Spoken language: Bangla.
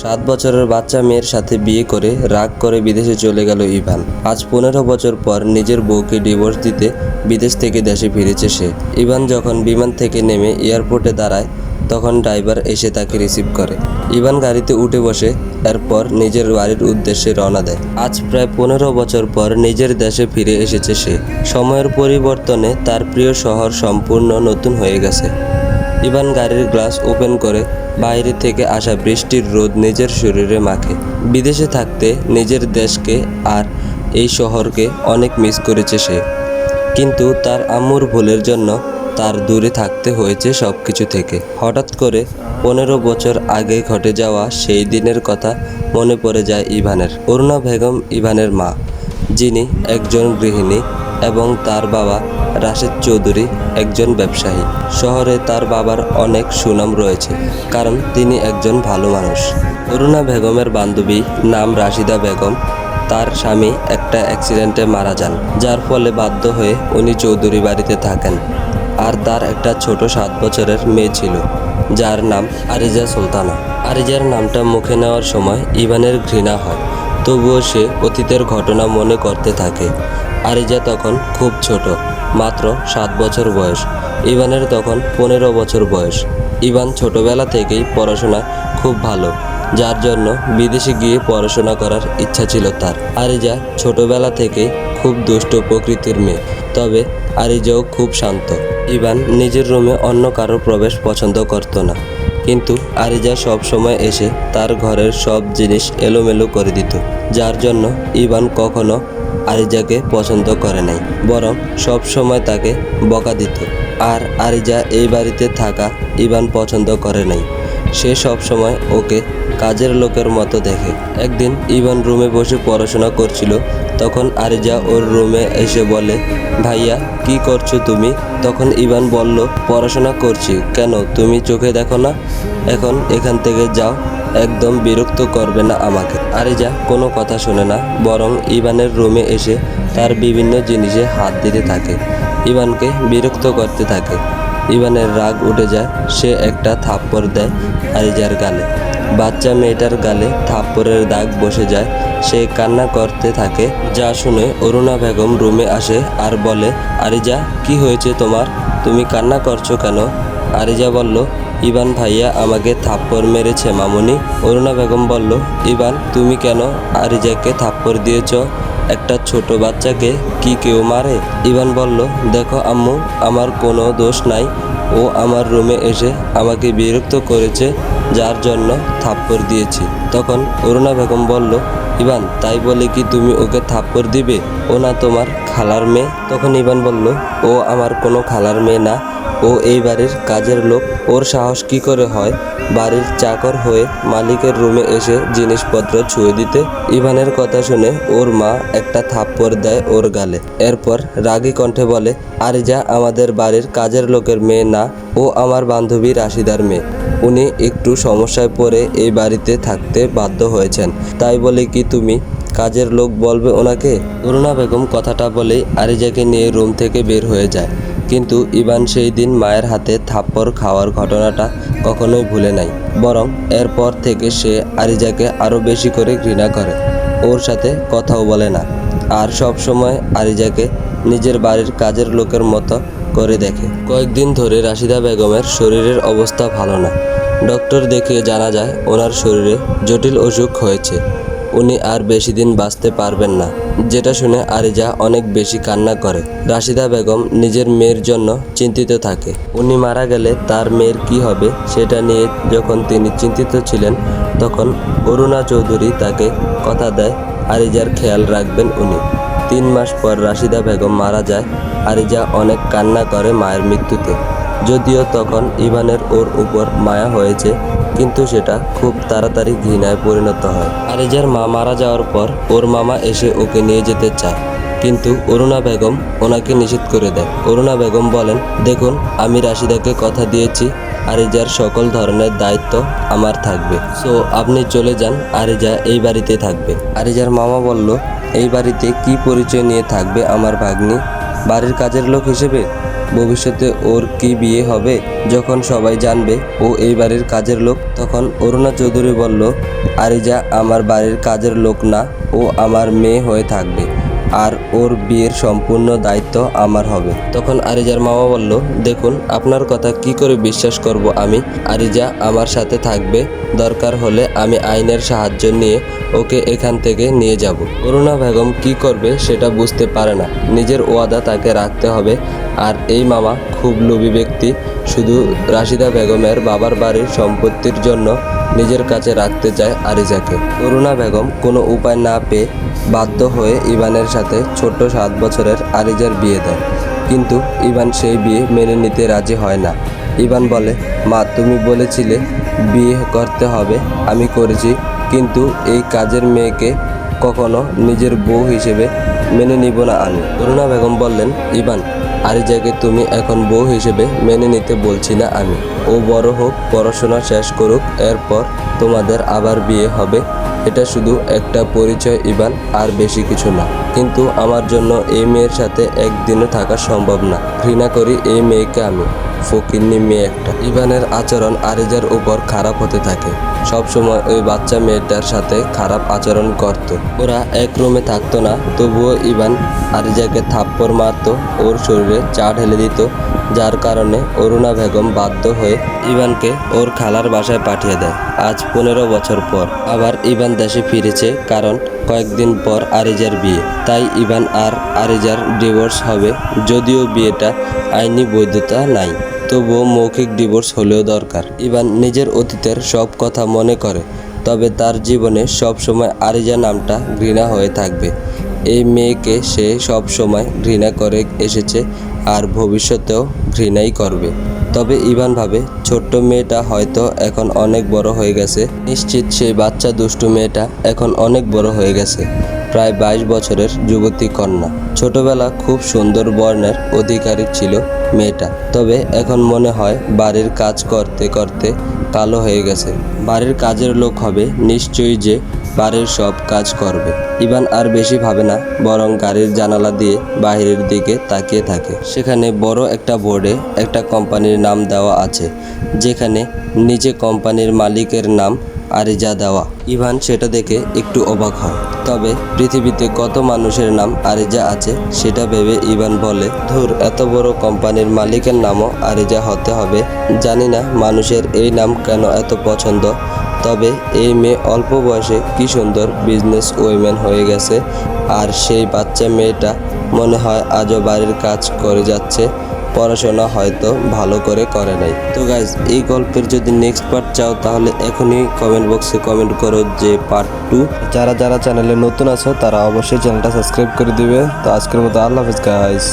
সাত বছরের বাচ্চা মেয়ের সাথে বিয়ে করে রাগ করে বিদেশে চলে গেল ইভান। আজ পনেরো বছর পর নিজের বউকে ডিভোর্স দিতে বিদেশ থেকে দেশে ফিরেছে সে। ইভান যখন বিমান থেকে নেমে এয়ারপোর্টে দাঁড়ায়, তখন ড্রাইভার এসে তাকে রিসিভ করে। ইভান গাড়িতে উঠে বসে, এরপর নিজের বাড়ির উদ্দেশ্যে রওনা দেয়। আজ প্রায় পনেরো বছর পর নিজের দেশে ফিরে এসেছে সে। সময়ের পরিবর্তনে তার প্রিয় শহর সম্পূর্ণ নতুন হয়ে গেছে। ইভান গাড়ির গ্লাস ওপেন করে বাইরে থেকে আসা বৃষ্টির রোদ নিজের শরীরে মাখে। বিদেশে থাকতে নিজের দেশকে আর এই শহরকে অনেক মিস করেছে সে। কিন্তু তার আম্মুর ভুলের জন্য তার দূরে থাকতে হয়েছে সব কিছু থেকে। হঠাৎ করে পনেরো বছর আগে ঘটে যাওয়া সেই দিনের কথা মনে পড়ে যায় ইভানের। অরুণা বেগম ইভানের মা, যিনি একজন গৃহিণী এবং তার বাবা রাশেদ চৌধুরী একজন ব্যবসায়ী। শহরে তার বাবার অনেক সুনাম রয়েছে, কারণ তিনি একজন ভালো মানুষ। অরুণা বেগমের বান্ধবী নাম রাশিদা বেগম, তার স্বামী একটা অ্যাক্সিডেন্টে মারা যান, যার ফলে বাধ্য হয়ে উনি চৌধুরী বাড়িতে থাকেন। আর তার একটা ছোট সাত বছরের মেয়ে ছিল, যার নাম আরিজা সুলতানা। আরিজার নামটা মুখে নেওয়ার সময় ইভানের ঘৃণা হয়, তবুও সে অতীতের ঘটনা মনে করতে থাকে। আরিজা তখন খুব ছোট মাত্র সাত বছর বয়স। ইভানের তখন পনেরো বছর বয়স। ইভান ছোটবেলা থেকেই পড়াশোনা খুব ভালো, যার জন্য বিদেশে গিয়ে পড়াশোনা করার ইচ্ছা ছিল তার। আরিজা ছোটবেলা থেকেই খুব দুষ্ট প্রকৃতির মেয়ে, তবে আরিজাও খুব শান্ত। ইভান নিজের রুমে অন্য কারও প্রবেশ পছন্দ করতো না, কিন্তু আরিজা সব সময় এসে তার ঘরের সব জিনিস এলোমেলো করে দিত, যার জন্য ইভান কখনো আরিজাকে পছন্দ করে নাই, বরং সব সময় তাকে বকা দিত। আর আরিজা এই বাড়িতে থাকা ইভান পছন্দ করে নাই। সে সব সময় ওকে কাজের লোকের মতো দেখে। একদিন ইভান রুমে বসে পড়াশোনা করছিল, তখন আরিজা ওর রুমে এসে বলে, ভাইয়া, কি করছ তুমি? তখন ইভান বলল, পড়াশোনা করছি। কেন? তুমি চোখে দেখো না? এখন এখান থেকে যাও। একদম বিরক্ত করবে না আমাকে। আরিজা কোনো কথা শোনে না। বরং ইভানের রুমে এসে তার বিভিন্ন জিনিসে হাত দিতে থাকে। ইভানকে বিরক্ত করতে থাকে। ইভানের রাগ উঠে যায়, সে একটা থাপ্পড় দেয় আরিজার গালে। বাচ্চা মেয়েটার গালে থাপ্পড়ের দাগ বসে যায়। সে কান্না করতে থাকে। যা শুনে অরুণা বেগম রুমে আসে আর বলে, আরিজা, কি হয়েছে তোমার? তুমি কান্না করছ কেন? আরিজা বলল ইবান ভাইয়া আমাকে থাপ্পড় মেরেছে, মামুনি। অরুণা বেগম বলল ইবান তুমি কেন আরিজাকে থাপ্পড় দিয়েছ? একটা ছোট বাচ্চাকে কি কেউ মারে? ইভান বলল, দেখো আম্মু, আমার কোনো দোষ নাই। ও আমার রুমে এসে আমাকে বিরক্ত করেছে, যার জন্য থাপ্পড় দিয়েছি। তখন অরুণা বেগম বলল, ইভান, তাই বলে কি তুমি ওকে থাপ্পড় দিবে? ও না তোমার খালার মেয়ে? তখন ইভান বলল, ও আমার কোনো খালার মেয়ে না। ও এই বাড়ির কাজের লোক, ওর সাহস কি করে হয়? বাড়ির চাকর হয়ে মালিকের রুমে এসে জিনিসপত্র ছুঁয়ে দিতে। ইভানের কথা শুনে ওর মা একটা থাপ্পড় দেয় ওর গালে। এরপর রাগী কণ্ঠে বলে আরিজা আমাদের বাড়ির কাজের লোকের মেয়ে না, ও আমার বান্ধবী রাশিদার মেয়ে। উনি একটু সমস্যায় পড়ে এই বাড়িতে থাকতে বাধ্য হয়েছেন। তাই বলে কি তুমি, কাজের লোক বলবে ওনাকে? অরুণা বেগম কথাটা বলেই আরিজাকে নিয়ে রুম থেকে বের হয়ে যায়। কিন্তু ইভান সেই দিন মায়ের হাতে থাপ্পড় খাওয়ার ঘটনাটা কখনোই ভুলে নাই। বরং এরপর থেকে সে আরিজাকে আরও বেশি করে ঘৃণা করে। ওর সাথে কথাও বলে না। আর সব সময় আরিজাকে নিজের বাড়ির কাজের লোকের মতো করে দেখে। কয়েকদিন ধরে রাশিদা বেগমের শরীরের অবস্থা ভালো না। ডক্টর দেখিয়ে জানা যায়, ওনার শরীরে জটিল অসুখ হয়েছে। উনি আর বেশি দিন বাঁচতে পারবেন না। যেটা শুনে আরিজা অনেক বেশি কান্না করে। রাশিদা বেগম নিজের মেয়ের জন্য চিন্তিত থাকে। উনি মারা গেলে তার মেয়ের কি হবে সেটা নিয়ে যখন তিনি চিন্তিত ছিলেন, তখন অরুণা চৌধুরী তাকে কথা দেয়, আরিজার খেয়াল রাখবেন উনি। তিন মাস পর রাশিদা বেগম মারা যায়, আরিজা অনেক কান্না করে মায়ের মৃত্যুতে। যদিও তখন ইভানের ওর উপর মায়া হয়েছে কিন্তু সেটা খুব তাড়াতাড়ি ঘৃণায় পরিণত হয়। আরিজার মা মারা যাওয়ার পর ওর মামা এসে ওকে নিয়ে যেতে চায়। কিন্তু অরুণা বেগম ওনাকে নিষেধ করে দেয়। অরুণা বেগম বলেন, দেখুন, আমি রাশিদাকে কথা দিয়েছি। আরিজার সকল ধরনের দায়িত্ব আমার থাকবে। সো, আপনি চলে যান আরিজা এই বাড়িতে থাকবে। আরিজার মামা বলল, এই বাড়িতে কি পরিচয় নিয়ে থাকবে আমার ভাগ্নি? বাড়ির কাজের লোক হিসেবে? ভবিষ্যতে ওর কি বিয়ে হবে? যখন সবাই জানবে ও এই বাড়ির কাজের লোক, তখন অরুণা চৌধুরী বলল, আরিজা, আমার বাড়ির কাজের লোক না, ও আমার মেয়ে হয়ে থাকবে। আর ওর বিয়ের সম্পূর্ণ দায়িত্ব আমার হবে। তখন আরিজার মামা বলল, দেখুন, আপনার কথা কি করে বিশ্বাস করব আমি? আরিজা আমার সাথে থাকবে, দরকার হলে আমি আইনের সাহায্য নিয়ে ওকে এখান থেকে নিয়ে যাব। অরুণা বেগম কি করবে সেটা বুঝতে পারে না। নিজের ওয়াদা তাকে রাখতে হবে। আর এই মামা খুব লোভী ব্যক্তি। শুধু রাশিদা বেগমের বাবার বাড়ির সম্পত্তির জন্য নিজের কাছে রাখতে চায় আরিজাকে। অরুণা বেগম কোনো উপায় না পেয়ে বাধ্য হয়ে ইভানের সাথে ছোট্ট সাত বছরের আরিজার বিয়ে দেয়। কিন্তু ইভান সেই বিয়ে মেনে নিতে রাজি হয় না। ইভান বলে, মা, তুমি বলেছিলে বিয়ে করতে হবে, আমি করেছি। কিন্তু এই কাজের মেয়েকে কখনো নিজের বউ হিসেবে মেনে নিব না আমি। করুণা বেগম বললেন, ইভান আরিজাকে তুমি এখন বউ হিসেবে মেনে নিতে বলছি না আমি। ও বড় হোক, পড়াশোনা শেষ করুক, এরপর তোমাদের আবার বিয়ে হবে। এটা শুধু একটা পরিচয় ইবান আর বেশি কিছু না। কিন্তু আমার জন্য এই মেয়ের সাথে একদিনও থাকা সম্ভব না। ঘৃণা করি এই মেয়েকে আমি, ফকিন্নি মেয়ে একটা। ইবানের আচরণ আরিজার উপর খারাপ হতে থাকে। সবসময় ওই বাচ্চা মেয়েটার সাথে খারাপ আচরণ করত। ওরা এক রুমে থাকতো না, তবুও ইভান আরিজাকে থাপ্পড় মারতো, ওর শরীরে চা ঢেলে দিত, যার কারণে অরুণা বেগম বাধ্য হয়ে ইভানকে ওর খালার বাসায় পাঠিয়ে দেয়। আজ পনেরো বছর পর আবার ইভান দেশে ফিরেছে, কারণ কয়েকদিন পর আরিজার বিয়ে। তাই ইভান আর আরিজার ডিভোর্স হবে, যদিও বিয়েটা আইনি বৈধতা নাই। তবুও মৌখিক ডিভোর্স হলেও দরকার। ইভান নিজের অতীতের সব কথা মনে করে, তবে তার জীবনে সবসময় আরিজা নামটা ঘৃণা হয়ে থাকবে। এই মেয়েকে সে সব সময় ঘৃণা করে এসেছে আর ভবিষ্যতেও ঘৃণাই করবে। তবে ইভান ভাবে, ছোট্ট মেয়েটা হয়তো এখন অনেক বড় হয়ে গেছে। নিশ্চিত সেই বাচ্চা দুষ্টু মেয়েটা এখন অনেক বড় হয়ে গেছে। প্রায় বাইশ বছরের যুবতী কন্যা। ছোটবেলা খুব সুন্দর বর্ণের অধিকারী ছিল মেয়েটা। তবে এখন মনে হয় বাড়ির কাজ করতে করতে কালো হয়ে গেছে। বাড়ির কাজের লোক হবে নিশ্চয়ই যে বাড়ির সব কাজ করবে। ইভান আর বেশি ভাবে না, বরং গাড়ির জানালা দিয়ে বাইরের দিকে তাকিয়ে থাকে। সেখানে বড় একটা বোর্ডে একটা কোম্পানির নাম দেওয়া আছে, যেখানে নিচে কোম্পানির মালিকের নাম আরিজা দেওয়া। ইভান সেটা দেখে একটু অবাক হয়। তবে পৃথিবীতে কত মানুষের নাম আরিজা আছে, সেটা ভেবে ইভান বলে, ধুর, এত বড় কোম্পানির মালিকের নামও আরিজা হতে হবে। জানি না মানুষের এই নাম কেন এত পছন্দ। তবে এই মেয়ে অল্প বয়সে কি সুন্দর বিজনেস ওয়েম্যান হয়ে গেছে। আর সেই বাচ্চা মেয়েটা মনে হয় আজও বাড়ির কাজ করে যাচ্ছে। পড়াশোনা হয়তো ভালো করে করে নাই। তো গাইজ এই গল্পের যদি নেক্সট পার্ট চাও, তাহলে এখনই কমেন্ট বক্সে কমেন্ট করো যে পার্ট টু যারা যারা চ্যানেলে নতুন আছো, তারা অবশ্যই চ্যানেলটা সাবস্ক্রাইব করে দিবে। তো আজকের মতো আল্লাহ হাফিজ গাইজ